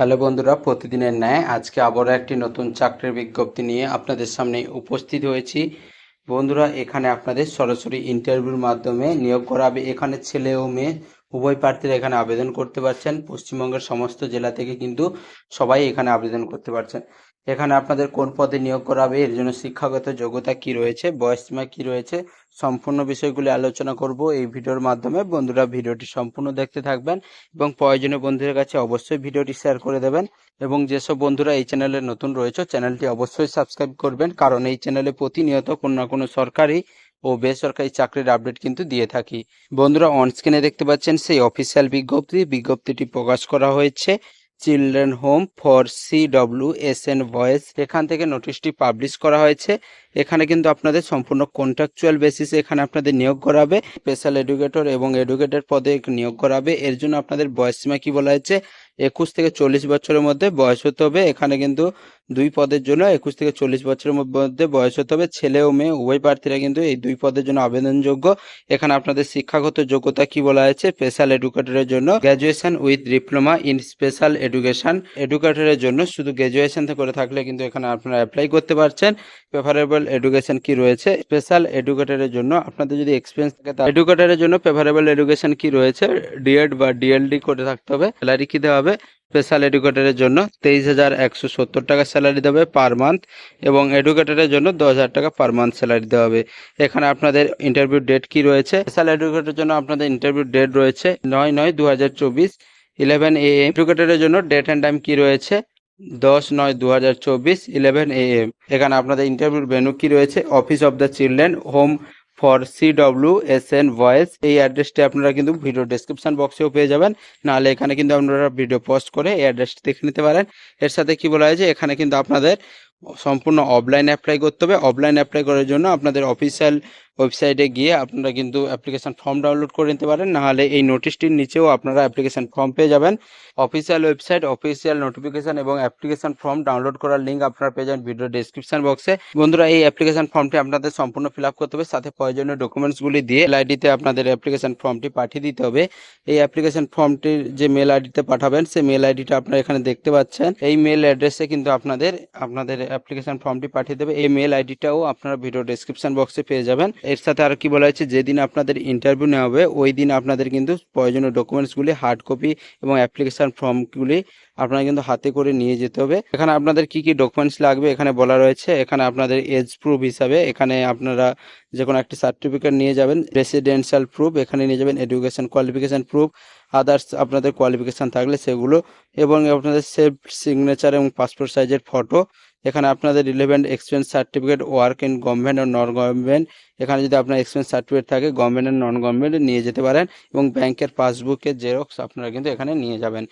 Hello বন্ধুরা, প্রতিদিনের ন্যায় আজকে আবারও একটি নতুন চাকরির বিজ্ঞপ্তি নিয়ে আপনাদের সামনে উপস্থিত হয়েছি। বন্ধুরা, এখানে আপনাদের সরাসরি ইন্টারভিউর মাধ্যমে নিয়োগ করা হবে। এখানে ছেলে ও মেয়ে উভয় প্রার্থীরা এখানে আবেদন করতে পারছেন। পশ্চিমবঙ্গের সমস্ত জেলা থেকে কিন্তু সবাই এখানে আবেদন করতে পারছেন। এখানে আপনাদের কোন পদে নিয়োগ করা হবে, এর জন্য শিক্ষাগত যোগ্যতা কি রয়েছে বয়সসীমা কি রয়েছে, সম্পূর্ণ বিষয়গুলি আলোচনা করব এই ভিডিওর মাধ্যমে। বন্ধুরা, ভিডিওটি সম্পূর্ণ দেখতে থাকবেন এবং প্রয়োজনীয় বন্ধুদের কাছে অবশ্যই ভিডিওটি শেয়ার করে দেবেন এবং যেসব বন্ধুরা এই চ্যানেলে নতুন রয়েছে, চ্যানেলটি অবশ্যই সাবস্ক্রাইব করবেন, কারণ এই চ্যানেলে প্রতিনিয়ত কোনো না কোনো সরকারি ও বেসরকারি চাকরির আপডেট কিন্তু দিয়ে থাকি। বন্ধুরা অন স্ক্রিনে দেখতে পাচ্ছেন সেই অফিসিয়াল বিজ্ঞপ্তি। বিজ্ঞপ্তিটি প্রকাশ করা হয়েছে children home for C W S N voice এখান থেকে নোটিশটি পাবলিশ করা হয়েছে। এখানে কিন্তু আপনাদের সম্পূর্ণ কন্ট্রাকচুয়াল বেসিসে এখানে আপনাদের নিয়োগ করাবে স্পেশাল এডুকেটর এবং এডুকেটর পদে নিয়োগ করাবে। এর জন্য আপনাদের বয়সসীমা কি বলা হয়েছে? একুশ থেকে চল্লিশ বছরের মধ্যে বয়স হতে হবে। এখানে কিন্তু দুই পদের জন্য একুশ থেকে চল্লিশ বছরের মধ্যে বয়স হতে হবে। ছেলে ও মেয়ে, উভয় প্রার্থীরা কিন্তু এই দুই পদের জন্য আবেদনযোগ্য। এখানে আপনাদের শিক্ষাগত যোগ্যতা কি বলা হয়েছে? স্পেশাল এডুকেটরের জন্য graduation with diploma in special education এডুকেটরের জন্য শুধু গ্র্যাজুয়েশন করে থাকলে কিন্তু এখানে আপনারা অ্যাপ্লাই করতে পারছেন। প্রেফারেবল এডুকেশন কি রয়েছে? স্পেশাল এডুকেটরের জন্য আপনাদের যদি এক্সপিরিয়েন্স থাকে এডুকেটরের জন্য প্রেফারেবল এডুকেশন কি রয়েছে? ডিএড বা ডিএলডি করে থাকতে হবে স্যালারি কি দেওয়া হবে? স্পেশাল এডুকেটরের জন্য তেইশ হাজার একশো সত্তর টাকা স্যালারি দেবে পার মান্থ এবং এডুকেটরের জন্য দশ হাজার টাকা পার মান্থ স্যালারি দেওয়া হবে। এখানে আপনাদের ইন্টারভিউ ডেট কি রয়েছে? স্পেশাল এডুকেটরের জন্য আপনাদের ইন্টারভিউ ডেট রয়েছে নয় নয় দু হাজার চব্বিশ ইলেভেন এ এডুকেটরের জন্য ডেট অ্যান্ড টাইম কি রয়েছে? দশ নয় দু হাজার চব্বিশ ইলেভেন এ এম এখানে আপনাদের ইন্টারভিউর ভেনু কি রয়েছে? Office of the children home for C W S N voice এই অ্যাড্রেসটি আপনারা কিন্তু ভিডিও ডেসক্রিপশন বক্সেও পেয়ে যাবেন। নাহলে এখানে কিন্তু আপনারা ভিডিও পোস্ট করে এই অ্যাড্রেসটি দেখে নিতে পারেন। এর সাথে কি বলা হয়েছে এখানে কিন্তু আপনাদের সম্পূর্ণ অফলাইন অ্যাপ্লাই করতে হবে। অফলাইন অ্যাপ্লাই করার জন্য আপনাদের অফিসিয়াল ওয়েবসাইটে গিয়ে আপনারা কিন্তু অ্যাপ্লিকেশন ফর্ম ডাউনলোড করে নিতে পারেন। নাহলে এই নোটিশটির নিচেও আপনারা অ্যাপ্লিকেশান ফর্ম পেয়ে যাবেন। অফিসিয়াল ওয়েবসাইট অফিসিয়াল নোটিফিকেশন এবং অ্যাপ্লিকেশন ফর্ম ডাউনলোড করার লিঙ্ক আপনারা পেয়ে যাবেন ভিডিও ডেসক্রিপশন বক্সে বন্ধুরা, এই অ্যাপ্লিকেশান ফর্মটি আপনাদের সম্পূর্ণ ফিল করতে হবে। সাথে প্রয়োজনীয় ডকুমেন্টসগুলি দিয়ে মেল আইডিতে আপনাদের অ্যাপ্লিকেশন ফর্মটি পাঠিয়ে দিতে হবে। এই অ্যাপ্লিকেশন ফর্মটির যে মেল আইডিতে পাঠাবেন, সেই মেল আইডিটা আপনারা এখানে দেখতে পাচ্ছেন। এই মেল অ্যাড্রেসে কিন্তু আপনাদের আপনাদের অ্যাপ্লিকেশান ফর্মটি পাঠিয়ে দেবে। এই মেল আইডিটাও আপনারা ভিডিও ডেসক্রিপশন বক্সে পেয়ে যাবেন। এর সাথে আর কি বলা হয়েছে, যেদিন আপনাদের ইন্টারভিউ নেওয়া হবে ওই দিন আপনাদের কিন্তু প্রয়োজনীয় ডকুমেন্টসগুলি হার্ড কপি এবং অ্যাপ্লিকেশন ফর্মগুলি আপনারা কিন্তু হাতে করে নিয়ে যেতে হবে। এখানে আপনাদের কি কি ডকুমেন্টস লাগবে এখানে বলা রয়েছে। এখানে আপনাদের এজ প্রুফ হিসাবে এখানে আপনারা যে কোনো একটি সার্টিফিকেট নিয়ে যাবেন রেসিডেন্সিয়াল প্রুফ এখানে নিয়ে যাবেন এডুকেশন কোয়ালিফিকেশন প্রুফ আদার্স আপনাদের কোয়ালিফিকেশান থাকলে সেগুলো, এবং আপনাদের সেফ সিগনেচার এবং পাসপোর্ট সাইজের ফটো এখানে আপনাদের relevant expense certificate work in government O non government এখানে যদি আপনার এক্সপেন্স সার্টিফিকেট থাকে গভর্নমেন্ট নন গভর্নমেন্ট নিয়ে যেতে পারেন এবং ব্যাংকের পাসবুকের জেরক্স আপনারা কিন্তু এখানে নিয়ে যাবেন।